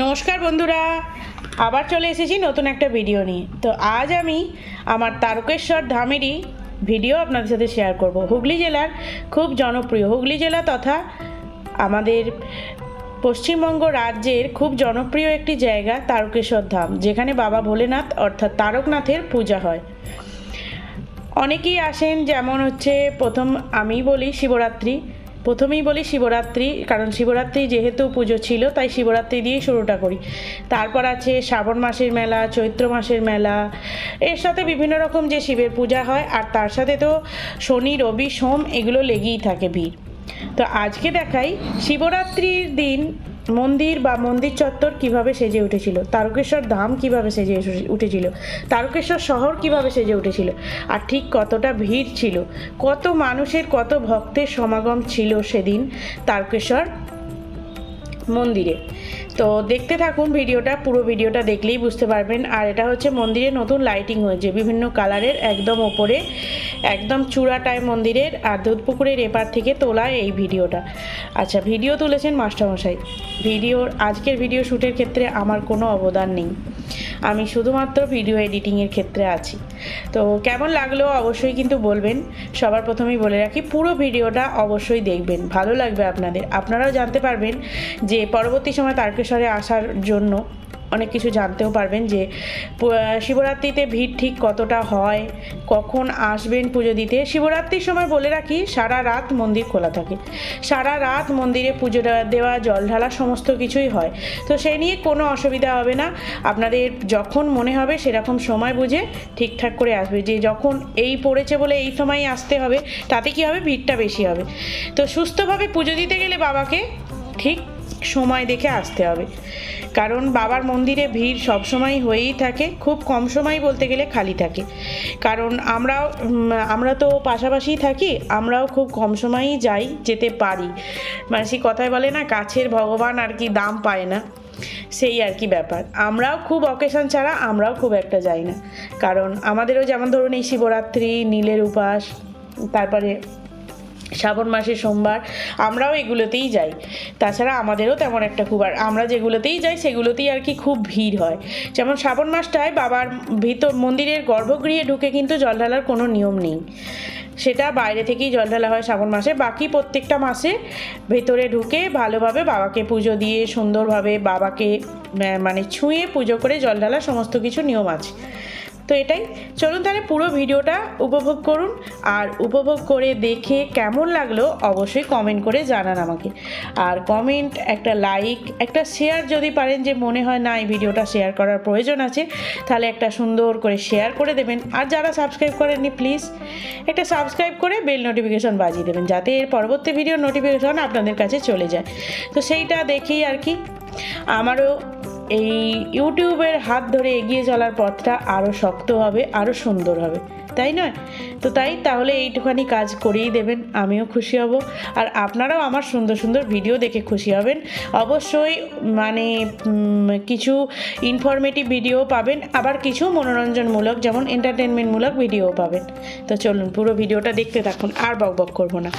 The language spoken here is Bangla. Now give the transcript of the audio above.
নমস্কার বন্ধুরা, আবার চলে এসেছি নতুন একটা ভিডিও নিয়ে। তো আজ আমি আমার তারকেশ্বর ধামেরই ভিডিও আপনাদের সাথে শেয়ার করব। হুগলি জেলার খুব জনপ্রিয়, হুগলি জেলা তথা আমাদের পশ্চিমবঙ্গ রাজ্যের খুব জনপ্রিয় একটি জায়গা তারকেশ্বর ধাম, যেখানে বাবা ভোলেনাথ অর্থাৎ তারকনাথের পূজা হয়। অনেকেই আসেন, যেমন হচ্ছে প্রথম আমি বলি শিবরাত্রি প্রথমেই বলি শিবরাত্রি, কারণ শিবরাত্রি যেহেতু পুজো ছিল, তাই শিবরাত্রি দিয়েই শুরুটা করি। তারপর আছে শ্রাবণ মাসের মেলা, চৈত্র মাসের মেলা। এর সাথে বিভিন্ন রকম যে শিবের পূজা হয়, আর তার সাথে তো শনি, রবি, সোম, এগুলো লেগেই থাকে ভিড়। তো আজকে দেখাই শিবরাত্রির দিন মন্দির বা মন্দির চত্বর কীভাবে সেজে উঠেছিল? তারকেশ্বর ধাম কীভাবে সেজে উঠেছিল? তারকেশ্বর শহর কীভাবে সেজে উঠেছিল? আর ঠিক কতটা ভিড় ছিল? কত মানুষের, কত ভক্তের সমাগম ছিল সেদিন তারকেশ্বর মন্দিরে। তো দেখতে থাকুন ভিডিওটা, পুরো ভিডিওটা দেখলেই বুঝতে পারবেন। আর এটা হচ্ছে মন্দিরে নতুন লাইটিং হয়েছে, বিভিন্ন কালারের একদম ওপরে, একদম চূড়াটায় মন্দিরের আর দুধপুকুরের এপার থেকে তোলা এই ভিডিওটা। আচ্ছা ভিডিও তুলেছেন মাস্টারমশাই। ভিডিওর, আজকের ভিডিও শ্যুটের ক্ষেত্রে আমার কোনো অবদান নেই। আমি শুধুমাত্র ভিডিও এডিটিংয়ের ক্ষেত্রে আছি। তো কেমন লাগল অবশ্যই কিন্তু বলবেন। সবার প্রথমেই বলে রাখি, পুরো ভিডিওটা অবশ্যই দেখবেন। ভালো লাগবে আপনাদের। আপনারাও জানতে পারবেন যে পরবর্তী সময় তারকেশ্বরে আসার জন্য অনেক কিছু জানতেও পারবেন যে শিবরাত্রিতে ভিড় ঠিক কতটা হয়, কখন আসবেন পুজো দিতে। শিবরাত্রির সময় বলে রাখি, সারা রাত মন্দির খোলা থাকে। সারা রাত মন্দিরে পুজো দেওয়া- জল ঢালা সমস্ত কিছুই হয়। তো সেই নিয়ে কোনো অসুবিধা হবে না। আপনাদের যখন মনে হবে সেরকম সময় বুঝে ঠিকঠাক করে আসবে। যে যখন এই পড়েছে বলে এই সময়ই আসতে হবে, তাতে কি হবে? ভিড়টা বেশি হবে। তো সুস্থভাবে পুজো দিতে গেলে বাবাকে ঠিক সময় দেখে আসতে হবে। কারণ বাবার মন্দিরে ভিড় সবসময় হয়েই থাকে, খুব কম সময় বলতে গেলে খালি থাকে। কারণ আমরাও আমরা তো পাশাপাশি থাকি, আমরাও খুব কম সময়ই যাই, যেতে পারি। মানে সেই কথায় বলে না, কাছের ভগবান আর কি দাম পায় না। সেই আর কি ব্যাপার। আমরাও খুব অকেশন ছাড়া আমরাও খুব একটা যাই না। কারণ আমাদেরও যেমন ধরুন এই শিবরাত্রি, নীলের উপাস, তারপরে শ্রাবণ মাসে সোমবার আমরাও এগুলোতেই যাই। তাছাড়া আমাদেরও তেমন একটা খুব আর আমরা যেগুলোতেই যাই সেগুলোতেই আর কি খুব ভিড় হয়। যেমন শ্রাবণ মাসটায় বাবার ভিতর মন্দিরের গর্ভগৃহে ঢুকে কিন্তু জল ঢালার কোনো নিয়ম নেই। সেটা বাইরে থেকেই জল ঢালা হয় শ্রাবণ মাসে। বাকি প্রত্যেকটা মাসে ভেতরে ঢুকে ভালোভাবে বাবাকে পুজো দিয়ে, সুন্দরভাবে বাবাকে মানে ছুঁয়ে পুজো করে জল ঢালা সমস্ত কিছু নিয়ম আছে। তো এটাই। চলুন তাহলে পুরো ভিডিওটা উপভোগ করুন আর উপভোগ করে দেখে কেমন লাগল অবশ্যই কমেন্ট করে জানান আমাকে। আর কমেন্ট একটা লাইক একটা শেয়ার যদি পারেন যে মনে হয় না এই ভিডিওটা শেয়ার করার প্রয়োজন আছে, তাহলে একটা সুন্দর করে শেয়ার করে দেবেন। আর যারা সাবস্ক্রাইব করেননি প্লিজ একটা সাবস্ক্রাইব করে বেল নোটিফিকেশন বাজিয়ে দেবেন যাতে এর পরবর্তী ভিডিও নোটিফিকেশন আপনাদের কাছে চলে যায়। তো সেইটা দেখেই আর কি। আমারও এই ইউটিউবের হাত ধরে এগিয়ে চলার পথটা আরও শক্ত হবে আরও সুন্দর হবে, তাই নয় তো তাই তাহলে এইটুখানি কাজ করেই দেবেন, আমিও খুশি হব। আর আপনারাও আমার সুন্দর সুন্দর ভিডিও দেখে খুশি হবেন। অবশ্যই মানে কিছু ইনফরমেটিভ ভিডিও পাবেন, আবার কিছু মনোরঞ্জনমূলক, যেমন এন্টারটেনমেন্টমূলক ভিডিও পাবেন। তো চলুন পুরো ভিডিওটা দেখতে থাকুন, আর বক বক করব না।